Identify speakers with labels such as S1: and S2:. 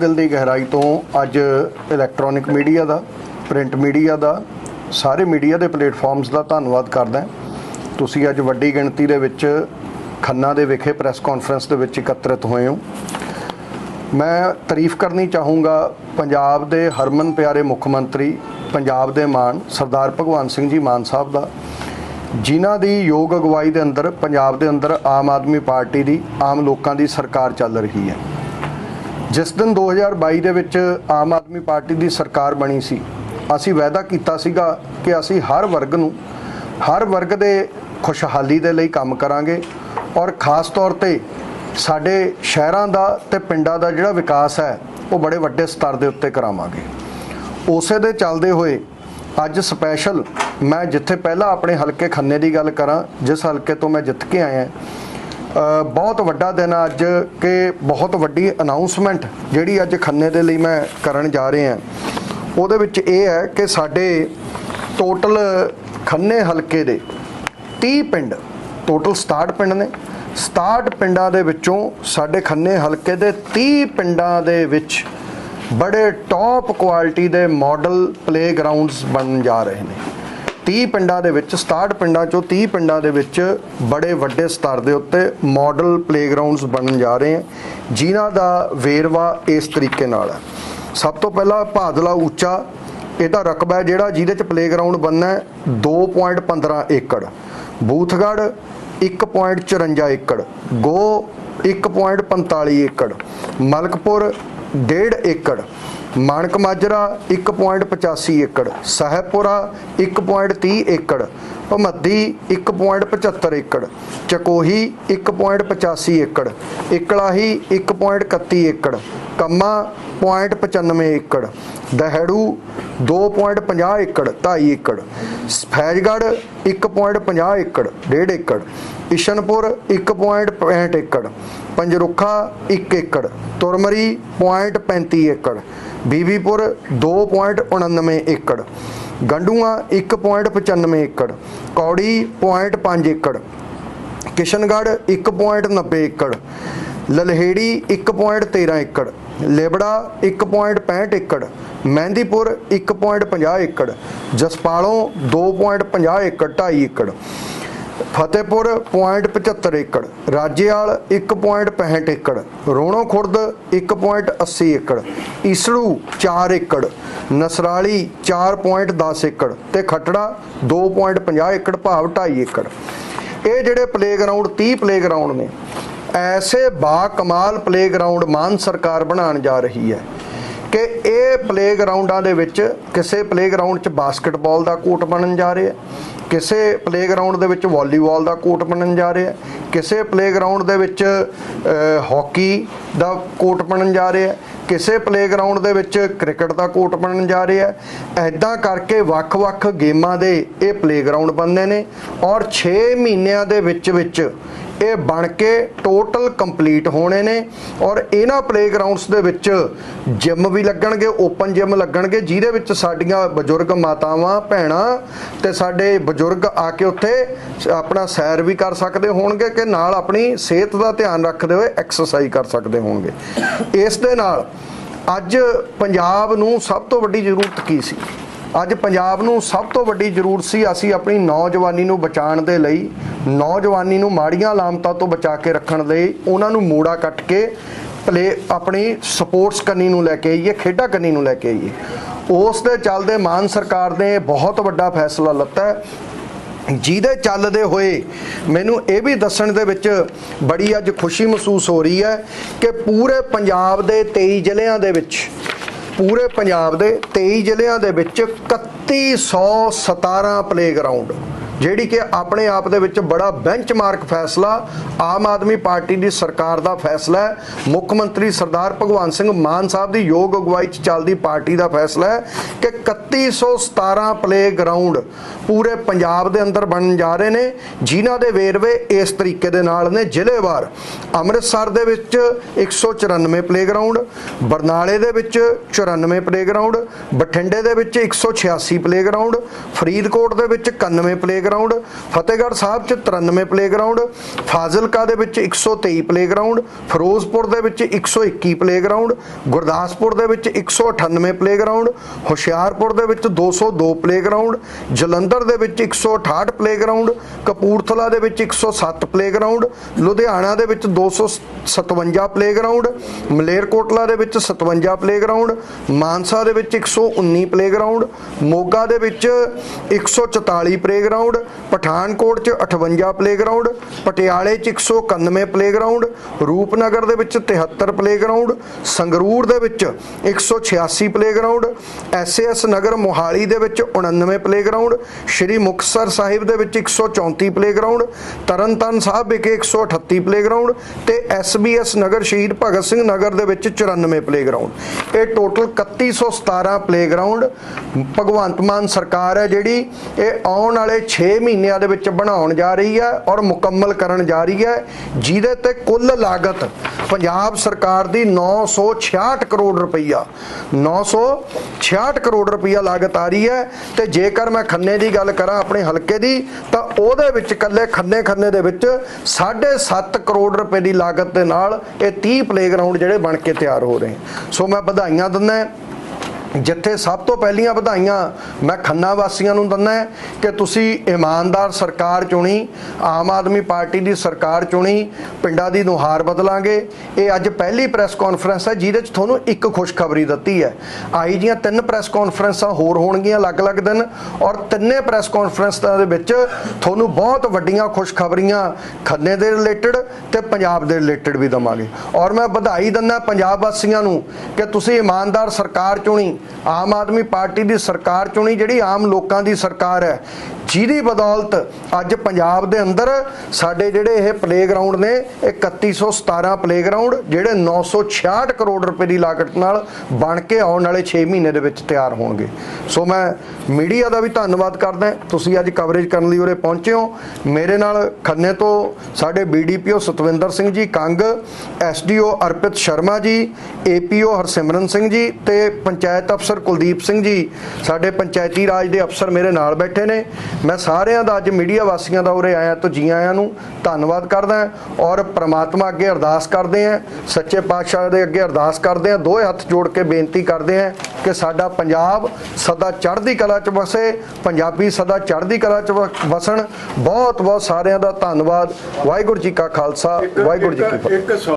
S1: ਦਿਲ ਦੀ ਗਹਿਰਾਈ ਤੋਂ ਅੱਜ ਇਲੈਕਟ੍ਰੋਨਿਕ ਮੀਡੀਆ ਦਾ ਪ੍ਰਿੰਟ ਮੀਡੀਆ ਦਾ, ਸਾਰੇ ਮੀਡੀਆ ਦੇ ਪਲੇਟਫਾਰਮਸ ਦਾ ਧੰਨਵਾਦ ਕਰਦਾ ਤੁਸੀਂ ਅੱਜ ਵੱਡੀ ਗਿਣਤੀ ਦੇ ਵਿੱਚ ਖੰਨਾ ਦੇ ਵਿਖੇ ਪ੍ਰੈਸ ਕਾਨਫਰੰਸ ਦੇ ਵਿੱਚ ਇਕੱਤਰਿਤ ਹੋਏ ਹੋ। ਮੈਂ ਤਾਰੀਫ ਕਰਨੀ ਚਾਹੂੰਗਾ ਪੰਜਾਬ ਦੇ ਹਰਮਨ ਪਿਆਰੇ ਮੁੱਖ ਮੰਤਰੀ, ਪੰਜਾਬ ਦੇ ਮਾਨ ਸਰਦਾਰ ਭਗਵੰਤ ਸਿੰਘ ਜੀ ਮਾਨ ਸਾਹਿਬ ਦਾ, ਜਿਨ੍ਹਾਂ ਦੀ ਯੋਗ ਅਗਵਾਈ ਦੇ ਅੰਦਰ ਪੰਜਾਬ ਦੇ ਅੰਦਰ ਆਮ ਆਦਮੀ ਪਾਰਟੀ ਦੀ, ਆਮ ਲੋਕਾਂ ਦੀ ਸਰਕਾਰ ਚੱਲ ਰਹੀ ਹੈ। ਜਿਸ ਦਿਨ 2022 ਦੇ ਵਿੱਚ ਆਮ ਆਦਮੀ ਪਾਰਟੀ ਦੀ ਸਰਕਾਰ ਬਣੀ ਸੀ, ਅਸੀਂ ਵਾਅਦਾ ਕੀਤਾ ਸੀਗਾ ਕਿ ਅਸੀਂ ਹਰ ਵਰਗ ਨੂੰ, ਹਰ ਵਰਗ ਦੇ ਖੁਸ਼ਹਾਲੀ ਦੇ ਲਈ ਕੰਮ ਕਰਾਂਗੇ ਔਰ ਖਾਸ ਤੌਰ ਤੇ ਸਾਡੇ ਸ਼ਹਿਰਾਂ ਦਾ ਤੇ ਪਿੰਡਾਂ ਦਾ ਜਿਹੜਾ ਵਿਕਾਸ ਹੈ, ਉਹ ਬੜੇ ਵੱਡੇ ਸਤਰ ਦੇ ਉੱਤੇ ਕਰਾਵਾਂਗੇ। ਉਸੇ ਦੇ ਚੱਲਦੇ ਹੋਏ ਅੱਜ ਸਪੈਸ਼ਲ ਮੈਂ ਜਿੱਥੇ ਪਹਿਲਾਂ ਆਪਣੇ ਹਲਕੇ ਖੰਨੇ ਦੀ ਗੱਲ ਕਰਾਂ, ਜਿਸ ਹਲਕੇ ਤੋਂ ਮੈਂ ਜਿੱਤ ਕੇ ਆਇਆ ਬਹੁਤ ਵੱਡਾ ਦਿਨ ਆ ਅੱਜ ਕਿ ਬਹੁਤ ਵੱਡੀ ਅਨਾਉਂਸਮੈਂਟ ਜਿਹੜੀ ਅੱਜ ਖੰਨੇ ਦੇ ਲਈ ਮੈਂ ਕਰਨ ਜਾ ਰਿਹਾ ਉਹਦੇ ਵਿੱਚ ਇਹ ਹੈ ਕਿ ਸਾਡੇ ਟੋਟਲ ਖੰਨੇ ਹਲਕੇ ਦੇ 30 ਪਿੰਡ ਟੋਟਲ 67 ਪਿੰਡ ਨੇ। 67 ਪਿੰਡਾਂ ਦੇ ਵਿੱਚੋਂ ਸਾਡੇ ਖੰਨੇ ਹਲਕੇ ਦੇ 30 ਪਿੰਡਾਂ ਦੇ ਵਿੱਚ ਬੜੇ ਟੌਪ ਕੁਆਲਿਟੀ ਦੇ ਮਾਡਲ ਪਲੇਗਰਾਉਂਡਸ ਬਣਨ ਜਾ ਰਹੇ ਨੇ। 30 ਪਿੰਡਾਂ ਦੇ ਵਿੱਚ 67 ਪਿੰਡਾਂ ਚੋਂ 30 ਪਿੰਡਾਂ ਦੇ ਵਿੱਚ ਬੜੇ ਵੱਡੇ ਸਤਰ ਦੇ ਉੱਤੇ ਮਾਡਲ ਪਲੇਗਰਾਉਂਡਸ ਬਣਨ ਜਾ ਰਹੇ ਹਨ ਜਿਨ੍ਹਾਂ ਦਾ ਵੇਰਵਾ ਇਸ ਤਰੀਕੇ ਨਾਲ ਹੈ। ਸਭ ਤੋਂ ਪਹਿਲਾਂ ਭਾਦਲਾ ਉੱਚਾ, ਇਹਦਾ ਰਕਬਾ ਹੈ ਜਿਹੜਾ ਜਿਹਦੇ ਚ ਪਲੇਗਰਾਉਂਡ ਬਣਨਾ ਹੈ 2.15 ਏਕੜ। ਬੂਥਗੜ 1.54 ਏਕੜ। ਗੋ 1.45 ਏਕੜ। ਮਲਕਪੁਰ 1.5 ਏਕੜ। ਮਾਨਕ ਮਾਜਰਾ 1.85 ਏਕੜ, ਸਾਹਿਬਪੁਰਾ 1.30 ਏਕੜ, ਭਮੱਦੀ 1.75 ਏਕੜ, ਚਕੋਹੀ 1.85 ਏਕੜ, ਇਕਲਾਹੀ 1.31 ਏਕੜ, ਕੰਮਾ 0.95 ਏਕੜ, ਦਹੜੂ 2.50 ਏਕੜ 2.5 ਏਕੜ ਫੈਜ਼ਗੜ 1.50 ਏਕੜ 1.5 ਏਕੜ, ਇਸ਼ਨਪੁਰ 1.65 ਏਕੜ, ਪੰਜਰੁੱਖਾ 1 ਏਕੜ, ਤੁਰਮਰੀ 0.35 ਏਕੜ, ਬੀਬੀਪੁਰ 2.99 ਏਕੜ, ਗੰਡੂਆ 1.95 ਏਕੜ, ਕੌੜੀ 0.5 ਏਕੜ, ਕਿਸ਼ਨਗੜ੍ਹ 1.90 ਏਕੜ, ਲਲਹੇੜੀ 1.13 ਏਕੜ ਲੇਬੜਾ 1.65 ਏਕੜ, ਮਹਿੰਦੀਪੁਰ 1.50 ਏਕੜ, ਜਸਪਾਲੋਂ 2.50 ਏਕੜ 2.5 ਏਕੜ, ਫਤਿਹਪੁਰ 0.75 ਏਕੜ, ਰਾਜੇਵਾਲ 1.65 ਏਕੜ ਰੋਣੋ ਖੁਰਦ 1.80 ਏਕੜ, ਈਸੜੂ 4 ਏਕੜ, ਨਸਰਾਲੀ 4.10 ਏਕੜ ਤੇ ਖਟੜਾ 2.50 ਏਕੜ, ਭਾਵ 2.5 ਏਕੜ। ਇਹ ਜਿਹੜੇ ਪਲੇਗਰਾਉਂਡ 30 ਪਲੇਗਰਾਉਂਡ ਨੇ ਐਸੇ ਬਾ ਕਮਾਲ ਪਲੇਗਰਾਉਂਡ ਮਾਨ ਸਰਕਾਰ ਬਣਾਉਣ ਜਾ ਰਹੀ ਹੈ ਕਿ ਇਹ ਪਲੇਗਰਾਉਂਡਾਂ ਦੇ ਵਿੱਚ ਕਿਸੇ ਪਲੇਗਰਾਉਂਡ 'ਚ ਬਾਸਕਟਬਾਲ ਦਾ ਕੋਰਟ ਬਣਨ ਜਾ ਰਿਹਾ ਕਿਸੇ ਪਲੇਗਰਾਉਂਡ ਦੇ ਵਿੱਚ ਵਾਲੀਬਾਲ ਦਾ ਕੋਰਟ ਬਣਨ ਜਾ ਰਿਹਾ ਕਿਸੇ ਪਲੇਗਰਾਉਂਡ ਦੇ ਵਿੱਚ ਅ, ਹਾਕੀ ਦਾ ਕੋਰਟ ਬਣਨ ਜਾ ਰਿਹਾ ਕਿਸੇ ਪਲੇਗਰਾਉਂਡ ਦੇ ਵਿੱਚ ਕ੍ਰਿਕਟ ਦਾ ਕੋਰਟ ਬਣਨ ਜਾ ਰਿਹਾ ਹੈ। ਐਦਾਂ ਕਰਕੇ ਵੱਖ-ਵੱਖ ਗੇਮਾਂ ਦੇ ਇਹ ਪਲੇਗਰਾਉਂਡ ਬਣਦੇ ਨੇ ਔਰ 6 ਮਹੀਨਿਆਂ ਦੇ ਵਿੱਚ ਵਿੱਚ ਇਹ ਬਣ ਕੇ ਟੋਟਲ ਕੰਪਲੀਟ ਹੋਣੇ ਨੇ ਔਰ ਇਹਨਾਂ ਪਲੇਗਰਾਉਂਡਸ ਦੇ ਵਿੱਚ ਜਿਮ ਵੀ ਲੱਗਣਗੇ ਓਪਨ ਜਿਮ ਲੱਗਣਗੇ, ਜਿਹਦੇ ਵਿੱਚ ਸਾਡੀਆਂ ਬਜ਼ੁਰਗ ਮਾਤਾਵਾਂ, ਭੈਣਾਂ ਤੇ ਸਾਡੇ ਬਜ਼ੁਰਗ ਆ ਕੇ ਉੱਥੇ ਆਪਣਾ ਸੈਰ ਵੀ ਕਰ ਸਕਦੇ ਹੋਣਗੇ ਕਿ ਨਾਲ ਆਪਣੀ ਸਿਹਤ ਦਾ ਧਿਆਨ ਰੱਖਦੇ ਹੋਏ ਐਕਸਰਸਾਈਜ਼ ਕਰ ਸਕਦੇ ਹੋਣਗੇ। ਇਸ ਦੇ ਨਾਲ ਅੱਜ ਪੰਜਾਬ ਨੂੰ ਸਭ ਤੋਂ ਵੱਡੀ ਜ਼ਰੂਰਤ ਕੀ ਸੀ? ਅੱਜ ਪੰਜਾਬ ਨੂੰ ਸਭ ਤੋਂ ਵੱਡੀ ਜ਼ਰੂਰਤ ਸੀ ਅਸੀਂ ਆਪਣੀ ਨੌਜਵਾਨੀ ਨੂੰ ਬਚਾਉਣ ਦੇ ਲਈ ਨੌਜਵਾਨੀ ਨੂੰ ਮਾੜੀਆਂ ਲਾਮਤਾਂ ਤੋਂ ਬਚਾ ਕੇ ਰੱਖਣ ਲਈ ਉਹਨਾਂ ਨੂੰ ਮੋੜਾ ਕੱਟ ਕੇ ਪਲੇ ਆਪਣੀ ਸਪੋਰਟਸ ਕੰਨੀ ਨੂੰ ਲੈ ਕੇ ਆਈਏ, ਖੇਡਾਂ ਕੰਨੀ ਨੂੰ ਲੈ ਕੇ ਆਈਏ। ਉਸ ਦੇ ਚੱਲਦੇ ਮਾਨ ਸਰਕਾਰ ਨੇ ਬਹੁਤ ਵੱਡਾ ਫੈਸਲਾ ਲੱਤਾ ਜਿਹਦੇ ਚੱਲਦੇ ਹੋਏ ਮੈਨੂੰ ਇਹ ਵੀ ਦੱਸਣ ਦੇ ਵਿੱਚ ਬੜੀ ਅੱਜ ਖੁਸ਼ੀ ਮਹਿਸੂਸ ਹੋ ਰਹੀ ਹੈ ਕਿ ਪੂਰੇ ਪੰਜਾਬ ਦੇ 23 ਜ਼ਿਲ੍ਹਿਆਂ ਦੇ ਵਿੱਚ, ਪੂਰੇ ਪੰਜਾਬ ਦੇ 23 ਜ਼ਿਲ੍ਹਿਆਂ ਦੇ ਵਿੱਚ 3117 ਪਲੇਗਰਾਉਂਡ ਜਿਹੜੀ ਕਿ ਆਪਣੇ ਆਪ ਦੇ ਵਿੱਚ ਬੜਾ ਬੈਂਚਮਾਰਕ ਫੈਸਲਾ ਆਮ ਆਦਮੀ ਪਾਰਟੀ ਦੀ ਸਰਕਾਰ ਦਾ ਫੈਸਲਾ ਹੈ। ਮੁੱਖ ਮੰਤਰੀ ਸਰਦਾਰ ਭਗਵੰਤ ਸਿੰਘ ਮਾਨ ਸਾਹਿਬ ਦੀ ਯੋਗ ਅਗਵਾਈ 'ਚ ਚੱਲਦੀ ਪਾਰਟੀ ਦਾ ਫੈਸਲਾ ਹੈ ਕਿ 3117 ਪਲੇਗਰਾਉਂਡ ਪੂਰੇ ਪੰਜਾਬ ਦੇ ਅੰਦਰ ਬਣਨ ਜਾ ਰਹੇ ਨੇ। ਜਿਨ੍ਹਾਂ ਦੇ ਵੇਰਵੇ ਇਸ ਤਰੀਕੇ ਦੇ ਨਾਲ ਨੇ। ਜ਼ਿਲ੍ਹੇਵਾਰ ਅੰਮ੍ਰਿਤਸਰ ਦੇ ਵਿੱਚ 194 ਪਲੇਗਰਾਉਂਡ ਬਰਨਾਲੇ ਦੇ ਵਿੱਚ 94 ਪਲੇਗਰਾਉਂਡ ਬਠਿੰਡੇ ਦੇ ਵਿੱਚ 186 ਪਲੇਗਰਾਉਂਡ ਫਰੀਦਕੋਟ ਦੇ ਵਿੱਚ 91 ਪਲੇਗਰਾਉਂਡ ਪਲੇਗਰਾਉਂਡ ਫਤਿਹਗੜ੍ਹ ਸਾਹਿਬ 'ਚ 93 ਪਲੇਗਰਾਉਂਡ ਫਾਜ਼ਿਲਕਾ ਦੇ ਵਿੱਚ 123 ਪਲੇਗਰਾਉਂਡ ਫਿਰੋਜ਼ਪੁਰ ਦੇ ਵਿੱਚ 121 ਪਲੇਗਰਾਉਂਡ ਗੁਰਦਾਸਪੁਰ ਦੇ ਵਿੱਚ 198 ਪਲੇਗਰਾਉਂਡ ਹੁਸ਼ਿਆਰਪੁਰ ਦੇ ਵਿੱਚ 202 ਪਲੇਗਰਾਉਂਡ ਜਲੰਧਰ ਦੇ ਵਿੱਚ 168 ਪਲੇਗਰਾਉਂਡ ਕਪੂਰਥਲਾ ਦੇ ਵਿੱਚ 107 ਪਲੇਗਰਾਉਂਡ ਲੁਧਿਆਣਾ ਦੇ ਵਿੱਚ 257 ਪਲੇਗਰਾਉਂਡ ਮਲੇਰਕੋਟਲਾ ਦੇ ਵਿੱਚ 57 ਪਲੇਗਰਾਉਂਡ ਮਾਨਸਾ ਦੇ ਵਿੱਚ 119 ਪਲੇਗਰਾਉਂਡ ਮੋਗਾ ਦੇ ਵਿੱਚ 144 ਪਲੇਗਰਾਉਂਡ ਪਠਾਨਕੋਟ 'ਚ 58 ਪਲੇਗਰਾਉਂਡ ਪਟਿਆਲੇ 'ਚ 191 ਪਲੇਗਰਾਉਂਡ ਰੂਪਨਗਰ ਦੇ ਵਿੱਚ 73 ਪਲੇਗਰਾਉਂਡ ਸੰਗਰੂਰ ਦੇ ਵਿੱਚ 186 ਪਲੇਗਰਾਉਂਡ ਐਸਐਸ ਨਗਰ ਮੋਹਾਲੀ ਦੇ ਵਿੱਚ 99 ਪਲੇਗਰਾਉਂਡ ਸ਼੍ਰੀ ਮੁਕਤਸਰ ਸਾਹਿਬ ਦੇ ਵਿੱਚ 134 ਪਲੇਗਰਾਉਂਡ ਤਰਨਤਾਰਨ ਸਾਹਿਬ ਵਿਖੇ 138 ਪਲੇਗਰਾਉਂਡ ਤੇ ਐਸਬੀਐਸ ਨਗਰ ਸ਼ਹੀਦ ਭਗਤ ਸਿੰਘ ਨਗਰ ਦੇ ਵਿੱਚ 94 ਪਲੇਗਰਾਉਂਡ ਇਹ ਟੋਟਲ 3117 ਪਲੇਗਰਾਉਂਡ ਭਗਵੰਤ ਮਾਨ ਸਰਕਾਰ ਹੈ ਜਿਹੜੀ ਇਹ ਆਉਣ ਵਾਲੇ 6 ਮਹੀਨਿਆਂ ਦੇ ਵਿੱਚ ਬਣਾਉਣ ਜਾ ਰਹੀ ਹੈ ਔਰ ਮੁਕੰਮਲ ਕਰਨ ਜਾ ਰਹੀ ਹੈ, ਜਿਹਦੇ ਤੇ ਕੁੱਲ ਲਾਗਤ ਪੰਜਾਬ ਸਰਕਾਰ ਦੀ 966 ਕਰੋੜ ਰੁਪਈਆ 966 ਕਰੋੜ ਰੁਪਈਆ ਲਾਗਤ ਆ ਰਹੀ ਹੈ। ਤੇ ਜੇਕਰ ਮੈਂ ਖੰਨੇ ਦੀ ਗੱਲ ਕਰਾਂ ਆਪਣੇ ਹਲਕੇ ਦੀ, ਤਾਂ ਉਹਦੇ ਵਿੱਚ ਕੱਲੇ ਖੰਨੇ ਖੰਨੇ ਦੇ ਵਿੱਚ 7.5 ਕਰੋੜ ਰੁਪਏ ਦੀ ਲਾਗਤ ਦੇ ਨਾਲ ਇਹ 30 ਪਲੇਗਰਾਉਂਡ ਜਿਹੜੇ ਬਣ ਕੇ ਤਿਆਰ ਹੋ ਰਹੇ। ਸੋ ਮੈਂ ਵਧਾਈਆਂ ਦਿੰਦਾ ਜਿੱਥੇ ਸਭ ਤੋਂ ਪਹਿਲੀਆਂ ਵਧਾਈਆਂ ਮੈਂ ਖੰਨਾ ਵਾਸੀਆਂ ਨੂੰ ਦਿੰਦਾ ਹੈ ਕਿ ਤੁਸੀਂ ਇਮਾਨਦਾਰ ਸਰਕਾਰ ਚੁਣੀ, ਆਮ ਆਦਮੀ ਪਾਰਟੀ ਦੀ ਸਰਕਾਰ ਚੁਣੀ, ਪਿੰਡਾਂ ਦੀ ਨੁਹਾਰ ਬਦਲਾਂਗੇ। ਇਹ ਅੱਜ ਪਹਿਲੀ ਪ੍ਰੈਸ ਕਾਨਫਰੰਸ ਹੈ, ਜਿਹਦੇ 'ਚ ਤੁਹਾਨੂੰ ਇੱਕ ਖੁਸ਼ਖਬਰੀ ਦਿੱਤੀ ਹੈ। ਆਈ ਦੀਆਂ ਤਿੰਨ ਪ੍ਰੈਸ ਕਾਨਫਰੰਸਾਂ ਹੋਰ ਹੋਣਗੀਆਂ ਅਲੱਗ-ਅਲੱਗ ਦਿਨ, ਔਰ ਤਿੰਨੇ ਪ੍ਰੈਸ ਕਾਨਫਰੰਸਾਂ ਦੇ ਵਿੱਚ ਤੁਹਾਨੂੰ ਬਹੁਤ ਵੱਡੀਆਂ ਖੁਸ਼ਖਬਰੀਆਂ ਖੰਨੇ ਦੇ ਰਿਲੇਟਡ ਤੇ ਪੰਜਾਬ ਦੇ ਰਿਲੇਟਡ ਵੀ ਦਵਾਂਗੇ। ਔਰ ਮੈਂ ਵਧਾਈ ਦਿੰਦਾ ਪੰਜਾਬ ਵਾਸੀਆਂ ਨੂੰ ਕਿ ਤੁਸੀਂ ਇਮਾਨਦਾਰ ਸਰਕਾਰ ਚੁਣੀ ਆਮ ਆਦਮੀ ਪਾਰਟੀ ਦੀ ਸਰਕਾਰ ਚੁਣੀ ਜਿਹੜੀ ਆਮ ਲੋਕਾਂ ਦੀ ਸਰਕਾਰ ਹੈ। ਜਿਹਦੀ ਬਦੌਲਤ ਅੱਜ ਪੰਜਾਬ ਦੇ ਅੰਦਰ ਸਾਡੇ ਜਿਹੜੇ ਇਹ ਪਲੇਗਰਾਉਂਡ ਨੇ, ਇਹ 3117 ਪਲੇਗਰਾਉਂਡ ਜਿਹੜੇ 966 ਕਰੋੜ ਰੁਪਏ ਦੀ ਲਾਗਤ ਨਾਲ ਬਣ ਕੇ ਆਉਣ ਵਾਲੇ 6 ਮਹੀਨੇ ਦੇ ਵਿੱਚ ਤਿਆਰ ਹੋਣਗੇ। ਸੋ ਮੈਂ ਮੀਡੀਆ ਦਾ ਵੀ ਧੰਨਵਾਦ ਕਰਦਾ ਤੁਸੀਂ ਅੱਜ ਕਵਰੇਜ ਕਰਨ ਲਈ ਉਰੇ ਪਹੁੰਚੇ ਹੋ। ਮੇਰੇ ਨਾਲ ਖੰਨੇ ਤੋਂ ਸਾਡੇ BDPO Satwinder Singh ji, Kang SDO ਅਰਪਿਤ Sharma ji APO Harsimran Singh ji ਤੇ ਪੰਚਾਇਤ ਅਫਸਰ ਕੁਲਦੀਪ ਸਿੰਘ ਜੀ। ਸਾਡੇ ਪੰਚਾਇਤੀ ਰਾਜ ਦੇ ਅਫਸਰ ਮੇਰੇ ਨਾਲ ਬੈਠੇ ਨੇ। ਮੈਂ ਸਾਰਿਆਂ ਦਾ ਅੱਜ ਮੀਡੀਆ ਵਾਸੀਆਂ ਦਾ ਉਰੇ ਆਇਆ ਤੋਂ ਜੀ ਆਇਆਂ ਨੂੰ ਧੰਨਵਾਦ ਕਰਦਾ ਔਰ ਪ੍ਰਮਾਤਮਾ ਅੱਗੇ ਅਰਦਾਸ ਕਰਦੇ ਹਾਂ ਸੱਚੇ ਪਾਤਸ਼ਾਹ ਦੇ ਅੱਗੇ ਅਰਦਾਸ ਕਰਦੇ ਹਾਂ ਦੋਹੇ ਹੱਥ ਜੋੜ ਕੇ ਬੇਨਤੀ ਕਰਦੇ ਹਾਂ ਕਿ ਸਾਡਾ ਪੰਜਾਬ ਸਦਾ ਚੜ੍ਹਦੀ ਕਲਾ 'ਚ ਵਸੇ ਪੰਜਾਬੀ ਸਦਾ ਚੜ੍ਹਦੀ ਕਲਾ 'ਚ ਵਸਣ। ਬਹੁਤ ਬਹੁਤ ਸਾਰਿਆਂ ਦਾ ਧੰਨਵਾਦ। ਵਾਹਿਗੁਰੂ ਜੀ ਕਾ ਖਾਲਸਾ ਵਾਹਿਗੁਰੂ ਜੀ ਕੀ ਫਤਿਹ।